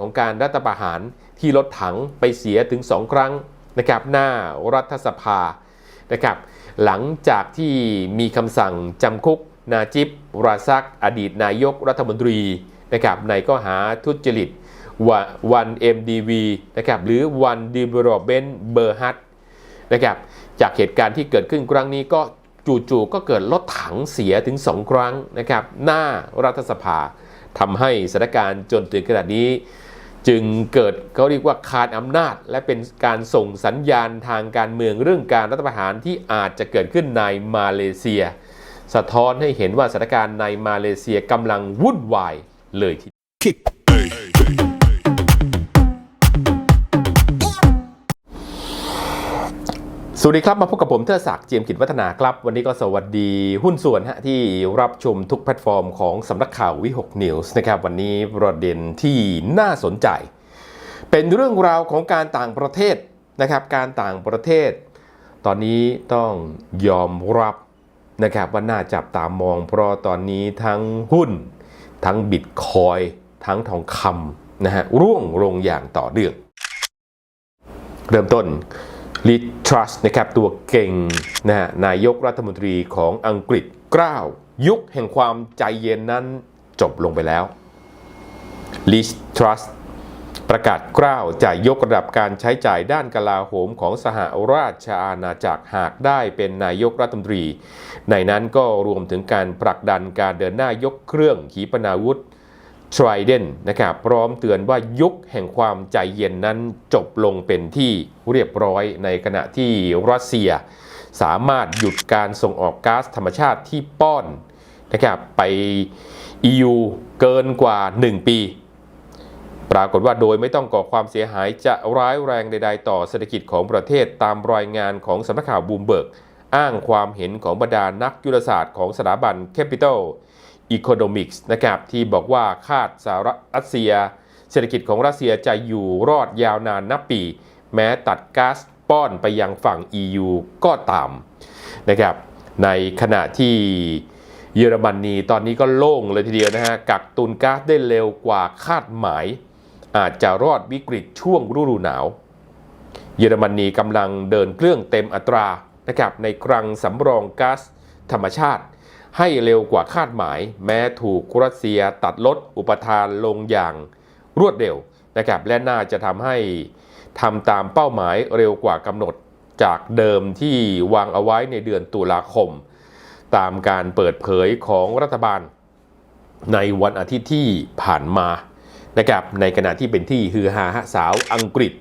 ของการรัฐประหารที่รถถังไปเสียถึง 2 ครั้งนะครับหน้ารัฐสภานะครับหลังจากที่มีคำสั่งจำคุกนาจิบราซัก อดีตนายกรัฐมนตรีนะครับในข้อหาทุจริตวัน MDV นะครับหรือ One Development b e r h a t นะครับจากเหตุการณ์ที่เกิดขึ้นครั้งนี้ก็จู่ๆก็เกิดรถถังเสียถึง 2 ครั้งนะครับหน้ารัฐสภาทำให้สถานการณ์จนถึงขนาดนี้ จึงเกิดเขาเรียกว่าขาดอำนาจ และเป็นการส่งสัญญาณทางการเมืองเรื่องการรัฐประหารที่อาจจะเกิดขึ้นในมาเลเซีย สะท้อนให้เห็นว่าสถานการณ์ในมาเลเซียกำลังวุ่นวายเลยทีเดียว สวัสดีครับ มาพบกับผมเทอศักดิ์เจียมกิจวัฒนาครับ วันนี้ก็สวัสดีหุ้นส่วนฮะที่รับชมทุกแพลตฟอร์มของสำนักข่าววิหกนิวส์นะครับ วันนี้ประเด็นที่น่าสนใจ เป็นเรื่องราวของการต่างประเทศนะครับ การต่างประเทศ ตอนนี้ต้องยอมรับนะครับว่าน่าจับตามอง เพราะตอนนี้ทั้งหุ้น ทั้งบิตคอยทั้งทองคำนะฮะร่วงลงอย่างต่อเนื่อง เริ่มต้น ลิทรัสนะครับตัวเก่งนะฮะนายกรัฐมนตรีของอังกฤษกล้าวยุคแห่งความใจเย็นนั้นจบลงไปแล้วลิทรัสประกาศกล้าวจะยกระดับการใช้จ่ายด้านกลาโหมของสหราชอาณาจักรหากได้เป็นนายกรัฐมนตรี ในนั้นก็รวมถึงการผลักดันการเดินหน้ายกเครื่องขีปนาวุธ ทรเดนนะครับพร้อมเตือนว่ายุคแห่งความใจเย็นนั้นจบลงเป็นที่เรียบร้อยในขณะที่รัสเซีย สามารถหยุดการส่งออกก๊าซธรรมชาติที่ป้อนนะครับไป EU เกินกว่า 1 ปี ปรากฏว่าโดยไม่ต้องก่อความเสียหายจะร้ายแรงใด ๆ ต่อเศรษฐกิจของประเทศตามรายงานของสำนักข่าวบูมเบิร์ก อ้างความเห็นของบรรดานักยุทธศาสตร์ของสถาบัน Capital Economics นะครับที่บอกว่าคาดสหรัสเซีย เศรษฐกิจของรัสเซียจะอยู่รอดยาวนานนับปี แม้ตัดก๊าซป้อนไปยังฝั่ง EU ก็ตามนะครับในขณะที่เยอรมนนีตอนนี้ก็โล่งเลยทีเดียวนะฮะกักตุนก๊าซได้เร็วกว่าคาดหมาย อาจจะรอดวิกฤตช่วงฤดูหนาว เยอรมนีกำลังเดินเครื่องเต็มอัตรานะครับในคลังสำรองก๊าซธรรมชาติ ให้เร็วกว่าคาดหมาย แม้ถูกรัสเซียตัดลดอุปทานลงอย่างรวดเร็วนะครับและน่าจะทำให้ทำตามเป้าหมายเร็วกว่ากำหนดจากเดิมที่วางเอาไว้ในเดือนตุลาคม ตามการเปิดเผยของรัฐบาล ในวันอาทิตย์ที่ผ่านมานะครับในขณะที่เป็นที่ฮือฮาสาวอังกฤษ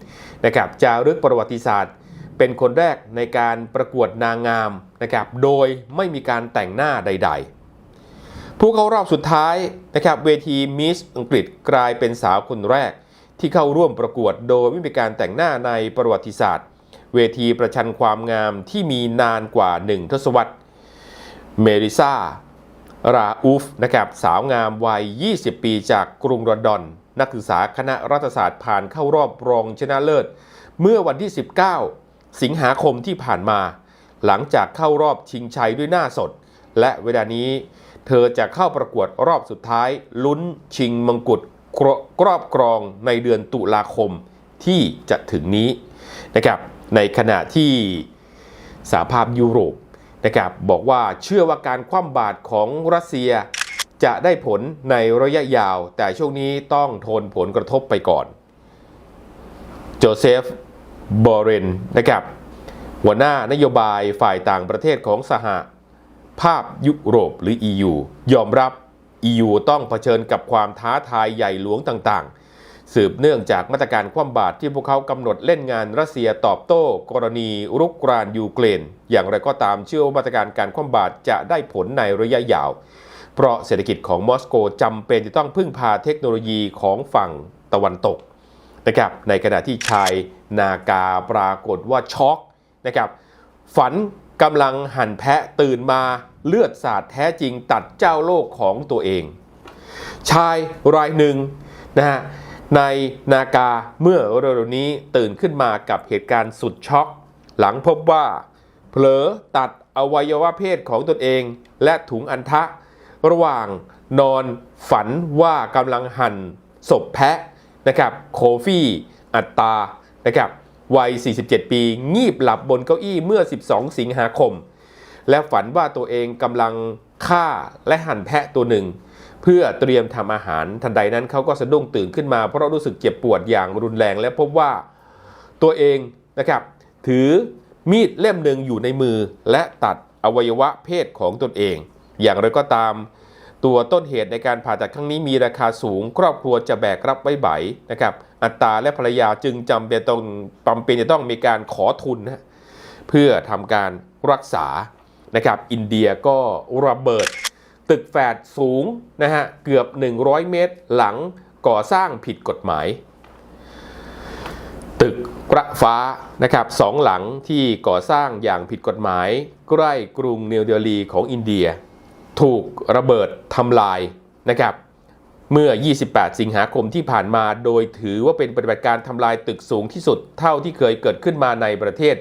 นะครับจารึกประวัติศาสตร์ เป็นคนแรกในการประกวดนางงามนะครับ โดยไม่มีการแต่งหน้าใด ๆ ผู้เข้ารอบสุดท้ายนะครับเวทีมิสอังกฤษกลายเป็นสาวคนแรก ที่เข้าร่วมประกวดโดยไม่มีการแต่งหน้าในประวัติศาสตร์ เวทีประชันความงามที่มีนานกว่าหนึ่งทศวรรษ เมริซาราอูฟนะครับสาวงามวัย 20 ปีจากกรุงลอนดอน นักศึกษาคณะรัฐศาสตร์ผ่านเข้ารอบรองชนะเลิศ เมื่อวันที่ 19 สิงหาคมที่ผ่านมา หลังจากเข้ารอบชิงชัยด้วยหน้าสด และเวลานี้ เธอจะเข้าประกวดรอบสุดท้าย ลุ้นชิงมงกุฎครอบครองในเดือนตุลาคมที่จะถึงนี้นะครับในขณะที่สหภาพยุโรปนะครับบอกว่าเชื่อว่าการคว่ำบาตรของรัสเซียจะได้ผลในระยะยาว แต่ช่วงนี้ต้องทนผลกระทบไปก่อน โจเซฟ บอเรนนะครับหัวหน้านโยบายฝ่ายต่างประเทศของสหภาพยุโรปหรือ EU ยอมรับ EU ต้องเผชิญกับความท้าทายใหญ่หลวงต่างๆ สืบเนื่องจากมาตรการคว่ำบาตรที่พวกเขากำหนดเล่นงานรัสเซียตอบโต้ กรณีรุกรานยูเครนอย่างไรก็ตามเชื่อว่ามาตรการการคว่ำบาตรจะได้ผลในระยะยาว เพราะเศรษฐกิจของมอสโกจำเป็นจะต้องพึ่งพาเทคโนโลยีของฝั่งตะวันตก นะครับในขณะที่ชายนากาปรากฏว่าช็อกนะครับฝันกำลังหั่นแพะตื่นมาเลือดสาดแท้จริงตัดเจ้าโลกของตัวเอง ชายรายหนึ่งนะฮะในนากาเมื่อเร็วๆนี้ตื่นขึ้นมากับเหตุการณ์สุดช็อก หลังพบว่า เผลอตัดอวัยวะเพศของตนเองและถุงอันทะ ระหว่างนอนฝันว่ากำลังหั่นศพแพะ นะครับโคฟี่อัตตานะครับวัย 47 ปี งีบหลับบนเก้าอี้เมื่อ 12 สิงหาคม และฝันว่าตัวเองกำลังฆ่าและหั่นแพะตัวหนึ่ง เพื่อเตรียมทำอาหารทันใดนั้นเขาก็สะดุ้งตื่นขึ้นมาเพราะรู้สึกเจ็บปวดอย่างรุนแรง และพบว่าตัวเองนะครับถือมีดเล่มหนึ่งอยู่ในมือและตัดอวัยวะเพศของตนเอง อย่างไรก็ตาม ตัวต้นเหตุในการผ่าตัดครั้งนี้มีราคาสูง ครอบครัวจะแบกรับไว้ไหวนะครับอัตตาและภรรยาจึงจำเป็นต้องจำเป็นจะต้องมีการขอทุนนะเพื่อทำการรักษานะครับอินเดียก็ระเบิด ตึกแฝดสูงนะฮะเกือบ 100 เมตรหลังก่อสร้างผิดกฎหมาย ตึกประฟ้านะครับสองหลังที่ก่อสร้างอย่างผิดกฎหมาย ใกล้กรุงนิวเดลีของอินเดีย ถูกระเบิดทำลายนะครับเมื่อ 28 สิงหาคมที่ผ่านมา โดยถือว่าเป็นปฏิบัติการทำลายตึกสูงที่สุดเท่าที่เคยเกิดขึ้นมาในประเทศ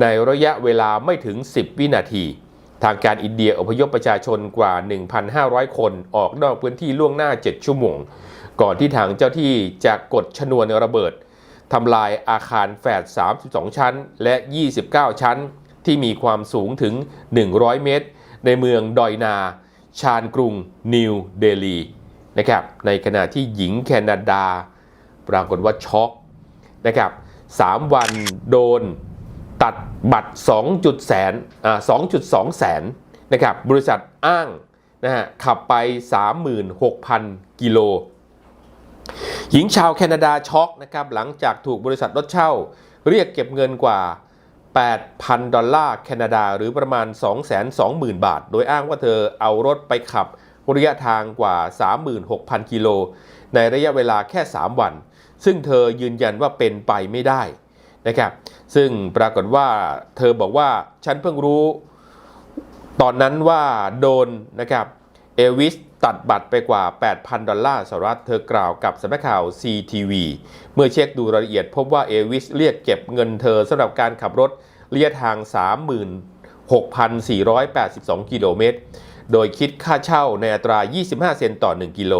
ในระยะเวลาไม่ถึง 10 วินาที ทางการอินเดียอพยพประชาชนกว่า 1,500 คนออกนอกพื้นที่ล่วงหน้า 7 ชั่วโมง ก่อนที่ทางเจ้าที่จะกดชนวนระเบิดทำลายอาคารแฝด 32 ชั้น และ 29 ชั้น ที่มีความสูงถึง 100 เมตร ในเมืองดอยนา ชานกรุงนิวเดลีนะครับในขณะที่หญิงแคนาดา ปรากฏว่าช็อกนะครับ3วันโดนตัดบัตร 2. แสนอ่า2.2 แสนนะครับบริษัทอ้างนะฮะขับไป 36,000 กิโล หญิงชาวแคนาดาช็อกนะครับหลังจากถูกบริษัทรถเช่า เรียกเก็บเงินกว่า 8,000 ดอลลาร์แคนาดาหรือประมาณ 220,000 บาท โดยอ้างว่าเธอเอารถไปขับระยะทางกว่า 36,000 กิโล ในระยะเวลาแค่ 3 วัน ซึ่งเธอยืนยันว่าเป็นไปไม่ได้นะครับซึ่งปรากฏว่าเธอบอกว่าฉันเพิ่งรู้ ตอนนั้นว่าโดนนะครับ เอวิสตัดบัตรไปกว่า 8,000 ดอลลาร์สหรัฐเธอกล่าวกับสำนักข่าว CTV เมื่อเช็คดูรายละเอียดพบว่าเอวิสเรียกเก็บเงินเธอสำหรับการขับรถระยะทาง 36,482 กิโลเมตร โดยคิดค่าเช่าในอัตรา 25 เซนต์ต่อ 1 กิโล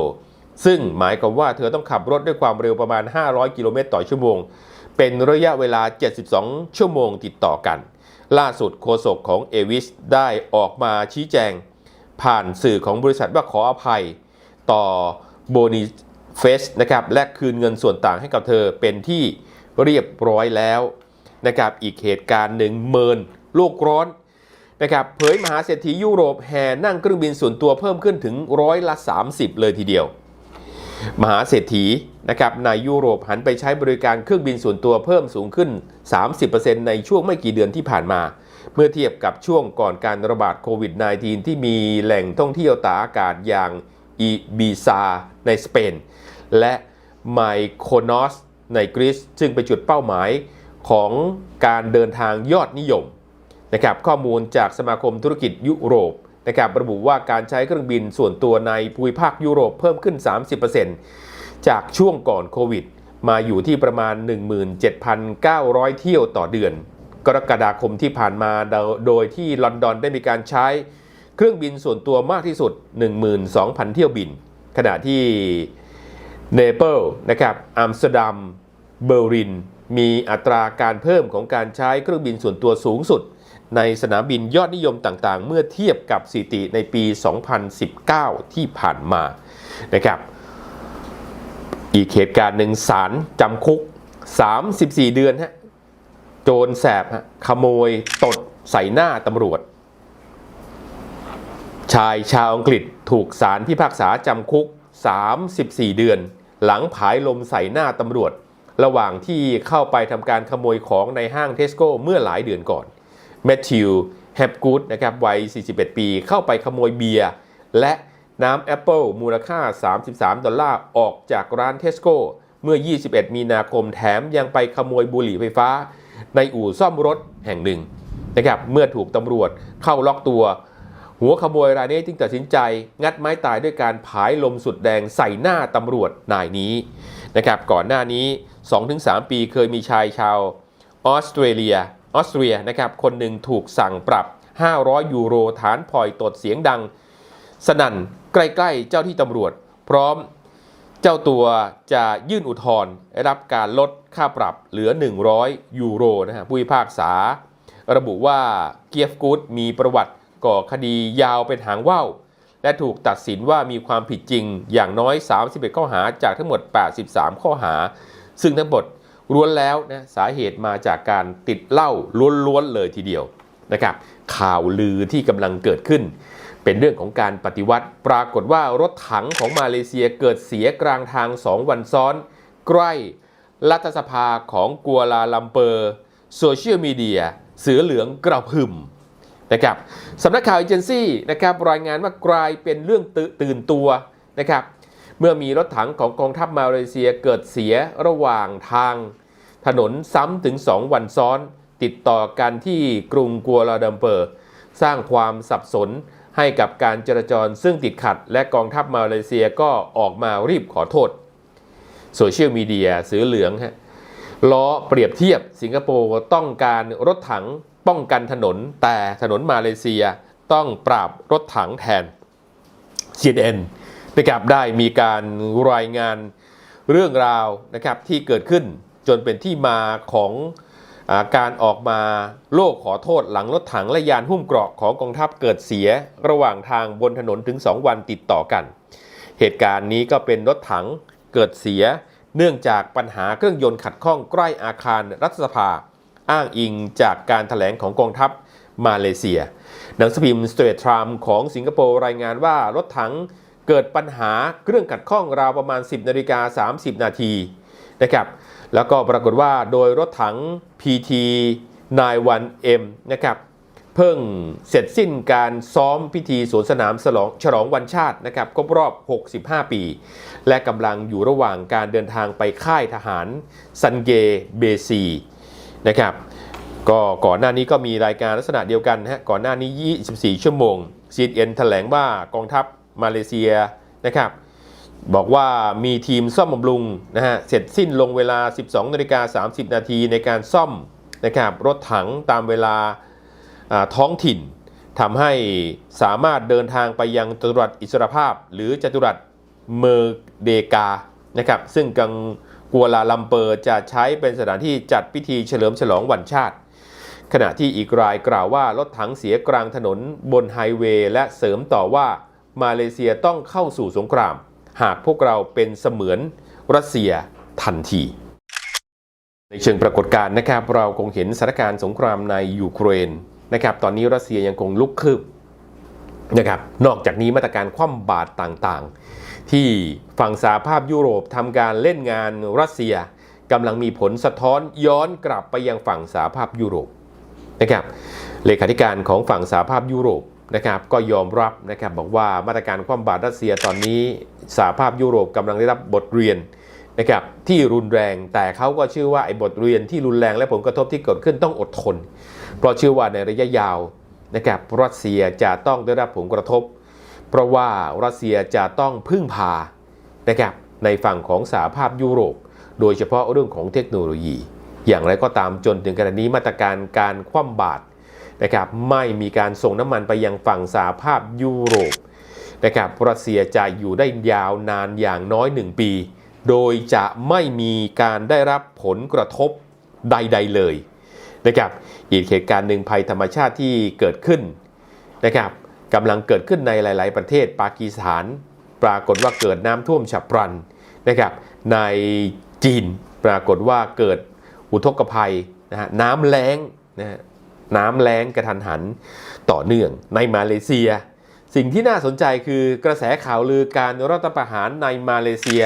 ซึ่งหมายความว่าเธอต้องขับรถด้วยความเร็วประมาณ 500 กิโลเมตรต่อชั่วโมง เป็นระยะเวลา 72 ชั่วโมงติดต่อกัน ล่าสุดโฆษกของเอวิสได้ออกมาชี้แจง ผ่านสื่อของบริษัทว่าขออภัยต่อโบนีเฟสนะครับและคืนเงินส่วนต่างให้กับเธอเป็นที่เรียบร้อยแล้วนะครับอีกเหตุการณ์หนึ่งเมินโลกร้อนนะครับเผยมหาเศรษฐียุโรปแห่นั่งเครื่องบินส่วนตัวเพิ่มขึ้นถึงร้อยละ 30 เลยทีเดียว มหาเศรษฐีนะครับในยุโรปหันไปใช้บริการเครื่องบินส่วนตัวเพิ่มสูงขึ้น 30%ในช่วงไม่กี่เดือนที่ผ่านมา เมื่อเทียบกับช่วงก่อนการระบาดโควิด -19 ที่มีแหล่งท่องเที่ยวตากอากาศอย่างอีบีซาในสเปน และไมโคนอสในกรีซซึ่งเป็นจุดเป้าหมายของการเดินทางยอดนิยมนะครับข้อมูลจากสมาคมธุรกิจยุโรปนะครับระบุว่าการใช้เครื่องบินส่วนตัวในภูมิภาคยุโรปเพิ่มขึ้น 30%จากช่วงก่อนโควิด มาอยู่ที่ประมาณ 17,900 เที่ยวต่อเดือน กรกฎาคมที่ผ่านมาโดยที่ลอนดอนได้มีการใช้เครื่องบินส่วนตัวมากที่สุด 12,000 เที่ยวบิน ขณะที่เนเปิลนะครับอัมสเตอร์ดัมเบอร์ลิน มีอัตราการเพิ่มของการใช้เครื่องบินส่วนตัวสูงสุด ในสนามบินยอดนิยมต่างๆ เมื่อเทียบกับสถิติในปี 2019 ที่ผ่านมานะครับอีกเหตุการณ์หนึ่งศาลจำคุก 34 เดือนฮะ จรแสบขโมยตดใส่หน้าตำรวจ ชายชาวอังกฤษถูกศาลพิพากษาจำคุก 34 เดือน หลังผายลมใส่หน้าตำรวจ ระหว่างที่เข้าไปทำการขโมยของในห้างเทสโก้เมื่อหลายเดือนก่อนแมทธิวแฮปกูดนะครับวัย 41 ปี เข้าไปขโมยเบียร์และน้ำแอปเปิลมูลค่า 33 ดอลลาร์ ออกจากร้านเทสโก้เมื่อ 21 มีนาคมแถมยังไปขโมยบุหรี่ไฟฟ้า ในอู่ซ่อมรถแห่งหนึ่งนะครับเมื่อถูกตำรวจเข้าล็อกตัว หัวขโมยรายนี้จึงตัดสินใจงัดไม้ตายด้วยการผายลมสุดแดงใส่หน้าตำรวจนายนี้นะครับก่อนหน้านี้ 2-3 ปีเคยมีชายชาวออสเตรเลียออสเตรียนะครับคนหนึ่งถูกสั่งปรับ 500 ยูโรฐานพลอยตดเสียงดัง สนั่นใกล้ ๆ เจ้าที่ตำรวจ พร้อม เจ้าตัวจะยื่นอุทธรณ์ได้รับการลดค่าปรับเหลือ 100 ยูโรนะฮะผู้พิพากษา ระบุว่าเกียฟกูดมีประวัติก่อคดียาวเป็นหางว่าวและถูกตัดสินว่ามีความผิดจริงอย่างน้อย 31 ข้อหาจากทั้งหมด 83 ข้อหา ซึ่งทั้งหมดล้วนแล้วนะสาเหตุมาจากการติดเหล้าล้วนๆเลยทีเดียวนะครับข่าวลือที่กำลังเกิดขึ้น เป็นเรื่องของการปฏิวัติ ปรากฏว่ารถถังของมาเลเซียเกิดเสียกลางทาง2วันซ้อน ใกล้รัฐสภาของกัวลาลัมเปอร์โซเชียลมีเดียเสือเหลืองกระหึ่มนะครับสำนักข่าวเอเจนซี่นะครับรายงานว่ากลายเป็นเรื่องตื่นตื่นตัวนะครับเมื่อมีรถถังของกองทัพมาเลเซียเกิดเสียระหว่างทาง ถนนซ้ำถึง 2 วันซ้อน ติดต่อกันที่กรุงกัวลาลัมเปอร์ สร้างความสับสน ให้กับการจราจรซึ่งติดขัด และกองทัพมาเลเซียก็ออกมารีบขอโทษโซเชียลมีเดียสือเหลืองฮะล้อเปรียบเทียบสิงคโปร์ต้องการรถถังป้องกันถนน แต่ถนนมาเลเซียต้องปราบรถถังแทน CNN นะครับได้มีการรายงานเรื่องราวนะครับที่เกิดขึ้นจนเป็นที่มาของ การออกมาโลกขอโทษหลังรถถังและยานหุ้มเกราะของกองทัพเกิดเสีย ระหว่างทางบนถนนถึง 2 วันติดต่อกัน เหตุการณ์นี้ก็เป็นรถถังเกิดเสีย เนื่องจากปัญหาเครื่องยนต์ขัดข้องใกล้อาคารรัฐสภา อ้างอิงจากการถแถลงของกองทัพมาเลเซีย หนังสือพิมพ์สเตรทรามของสิงคโปร์รายงานว่ารถถังเกิดปัญหาเครื่องขัดข้องราวประมาณ 10นาฬิกา30 นาทีนะครับ แล้วก็ปรากฏว่าโดยรถถัง PT 91M นะครับเพิ่งเสร็จสิ้นการซ้อมพิธีสวนสนามฉลองฉลองวันชาตินะครับครบรอบ 65 ปี และกำลังอยู่ระหว่างการเดินทางไปค่ายทหารซันเกเบซีนะครับก็ก่อนหน้านี้ก็มีรายการลักษณะเดียวกันฮะก่อนหน้านี้ 24 ชั่วโมง CNN แถลงว่ากองทัพมาเลเซียนะครับ บอกว่ามีทีมซ่อมบำรุงนะฮะเสร็จสิ้นลงเวลา 12นาฬิกา30 นาทีในการซ่อมนะครับรถถังตามเวลาท้องถิ่นทำให้สามารถเดินทางไปยังจตุรัสอิสรภาพ หรือจตุรัสเมอร์เดกานะครับซึ่งกังกัวลาลัมเปอร์จะใช้เป็นสถานที่จัดพิธีเฉลิมฉลองวันชาติ ขณะที่อีกรายกล่าวว่ารถถังเสียกลางถนนบนไฮเวย์และเสริมต่อว่ามาเลเซียต้องเข้าสู่สงคราม หากพวกเราเป็นเสมือนรัสเซียทันที ในเชิงปรากฏการณ์นะครับ เราคงเห็นสถานการณ์สงครามในยูเครนนะครับ ตอนนี้รัสเซียยังคงลุกคืบนะครับ นอกจากนี้มาตรการคว่ำบาตรต่างๆ ที่ฝั่งสหภาพยุโรปทำการเล่นงานรัสเซียกำลังมีผลสะท้อนย้อนกลับไปยังฝั่งสหภาพยุโรปนะครับเลขาธิการของฝั่งสหภาพยุโรป นะครับก็ยอมรับนะครับบอกว่ามาตรการคว่ำบาตรรัสเซียตอนนี้สหภาพยุโรปกำลังได้รับบทเรียนนะครับที่รุนแรงแต่เขาก็เชื่อว่าไอ้บทเรียนที่รุนแรงและผลกระทบที่เกิดขึ้นต้องอดทน เพราะเชื่อว่าในระยะยาวนะครับรัสเซียจะต้องได้รับผลกระทบ เพราะว่ารัสเซียจะต้องพึ่งพานะครับในฝั่งของสหภาพยุโรป โดยเฉพาะเรื่องของเทคโนโลยี อย่างไรก็ตามจนถึงขณะนี้มาตรการการคว่ำบาตร นะครับไม่มีการส่งน้ำมันไปยังฝั่งสหภาพยุโรปนะครับรัสเซียจะอยู่ได้ยาวนานอย่างน้อย 1 ปี โดยจะไม่มีการได้รับผลกระทบใด ๆ เลยนะครับอีกเหตุการณ์หนึ่งภัยธรรมชาติที่เกิดขึ้นนะครับกำลังเกิดขึ้นในหลาย ๆ ประเทศปากีสถาน ปรากฏว่าเกิดน้ำท่วมฉับพลันนะครับในจีนปรากฏว่าเกิดอุทกภัยนะฮะน้ำแล้งนะฮะ น้ำแล้งกระทันหันต่อเนื่องในมาเลเซีย สิ่งที่น่าสนใจคือกระแสข่าวลือการรัฐประหารในมาเลเซีย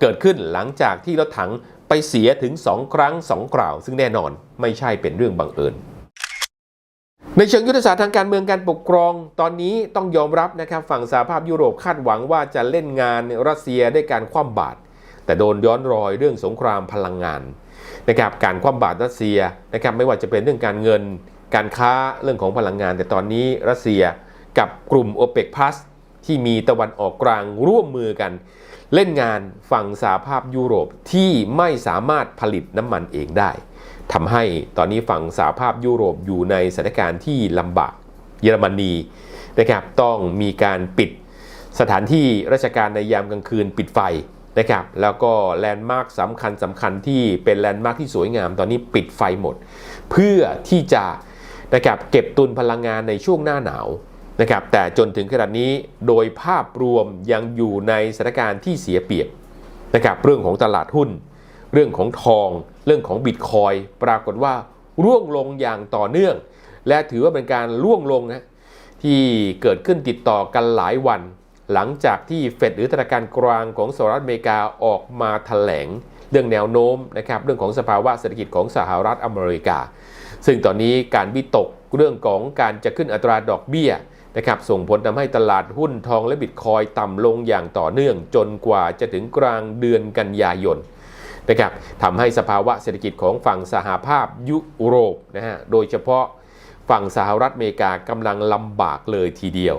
เกิดขึ้นหลังจากที่รถถังไปเสียถึง 2 ครั้ง 2 กล่าว ซึ่งแน่นอนไม่ใช่เป็นเรื่องบังเอิญในเชิงยุทธศาสตร์ทางการเมืองการปกครอง ตอนนี้ต้องยอมรับนะครับฝั่งสหภาพยุโรปคาดหวังว่าจะเล่นงานรัสเซียด้วยการคว่ำบาตรแต่โดนย้อนรอยเรื่องสงครามพลังงานนะครับการคว่ำบาตรรัสเซียนะครับไม่ว่าจะเป็นเรื่องการเงิน การค้าเรื่องของพลังงาน แต่ตอนนี้รัสเซียกับกลุ่ม o p e c Plus ที่มีตะวันออกกลางร่วมมือกัน เล่นงานฝั่งสหภาพยุโรปที่ไม่สามารถผลิตน้ำมันเองได้ทำให้ตอนนี้ฝั่งสหภาพยุโรปอยู่ในสถานการณ์ที่ลำบากเยอรมนีนะครับต้องมีการปิดสถานที่ราชการในยามกลางคืนปิดไฟนะครับแล้วก็แลนด์มาร์คสำคัญสำคัญที่เป็นแลนด์มาร์คที่สวยงาม ตอนนี้ปิดไฟหมด เพื่อที่จะ นะครับเก็บตุนพลังงานในช่วงหน้าหนาวนะครับแต่จนถึงขนาดนี้โดยภาพรวมยังอยู่ในสถานการณ์ที่เสียเปรียบนะครับเรื่องของตลาดหุ้น เรื่องของทอง เรื่องของบิตคอยปรากฏว่าร่วงลงอย่างต่อเนื่อง และถือว่าเป็นการร่วงลงนะที่เกิดขึ้นติดต่อกันหลายวัน หลังจากที่เฟดหรือธนาคารกลางของสหรัฐอเมริกาออกมาแถลง เรื่องแนวโน้มนะครับเรื่องของสภาวะเศรษฐกิจของสหรัฐอเมริกา ซึ่งตอนนี้การวิตกเรื่องของการจะขึ้นอัตราดอกเบี้ยนะครับส่งผลทำให้ตลาดหุ้นทองและบิตคอยต่ำลงอย่างต่อเนื่องจนกว่าจะถึงกลางเดือนกันยายนนะครับทำให้สภาวะเศรษฐกิจของฝั่งสหภาพยุโรปนะฮะโดยเฉพาะฝั่งสหรัฐอเมริกากำลังลำบากเลยทีเดียว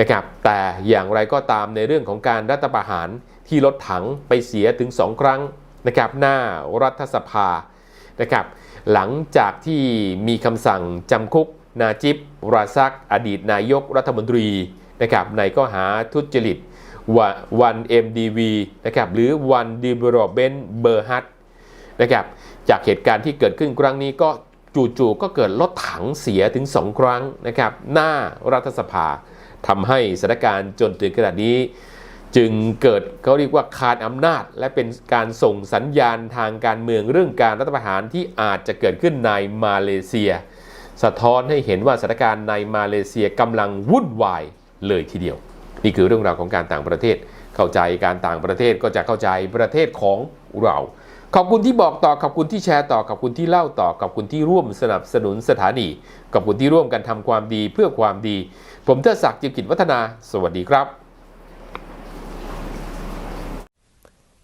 นะครับแต่อย่างไรก็ตามในเรื่องของการรัฐประหารที่รถถังไปเสียถึง 2 ครั้งนะครับหน้ารัฐสภานะครับ หลังจากที่มีคำสั่งจำคุก นาจิบราซัก อดีตนายกรัฐมนตรีนะครับในข้อหาทุจริตวัน MDV นะครับหรือ One Development b e r h a t นะครับจากเหตุการณ์ที่เกิดขึ้นครั้งนี้ก็จู่ๆก็เกิดรถถังเสียถึง 2 ครั้งนะครับหน้ารัฐสภาทำให้สถานการณ์จนถึงขนาดนี้ จึงเกิดเขาเรียกว่าคานอำนาจ และเป็นการส่งสัญญาณทางการเมืองเรื่องการรัฐประหารที่อาจจะเกิดขึ้นในมาเลเซีย สะท้อนให้เห็นว่าสถานการณ์ในมาเลเซียกำลังวุ่นวายเลยทีเดียว นี่คือเรื่องราวของการต่างประเทศ เข้าใจการต่างประเทศก็จะเข้าใจประเทศของเรา ขอบคุณที่บอกต่อขอบคุณที่แชร์ต่อขอบคุณที่เล่าต่อขอบคุณที่ร่วมสนับสนุนสถานีขอบคุณที่ร่วมกันทำความดีเพื่อความดี ผมเทดศักดิ์จิมกิจวัฒนา สวัสดีครับ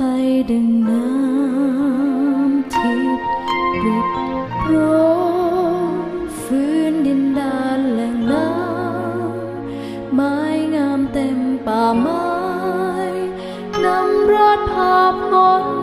ไทยดึงน้ำทิพย์ริบโรยฟื้นดินดานแหล่งน้ำไม้งามเต็มป่าไม้นำรอดพาพ้น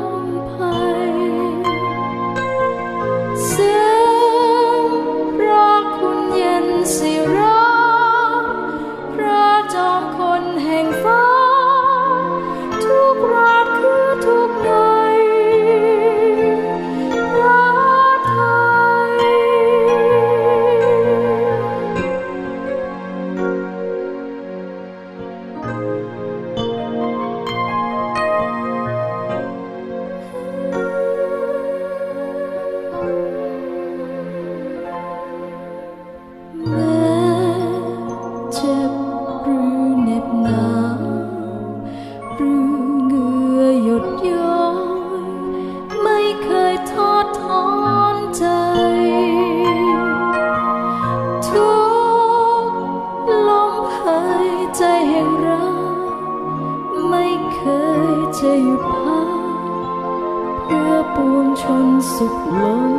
เพื่อปวงชนสุขล้น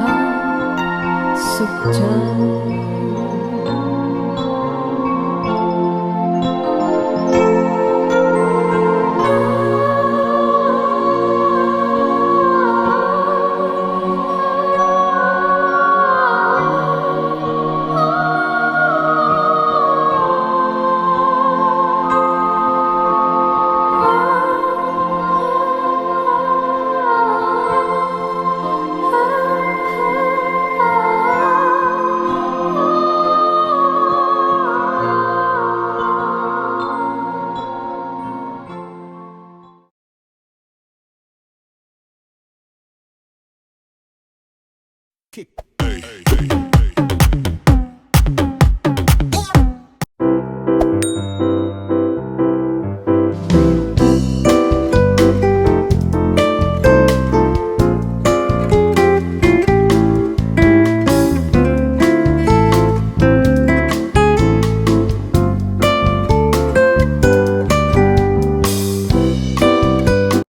ทางสุขใจ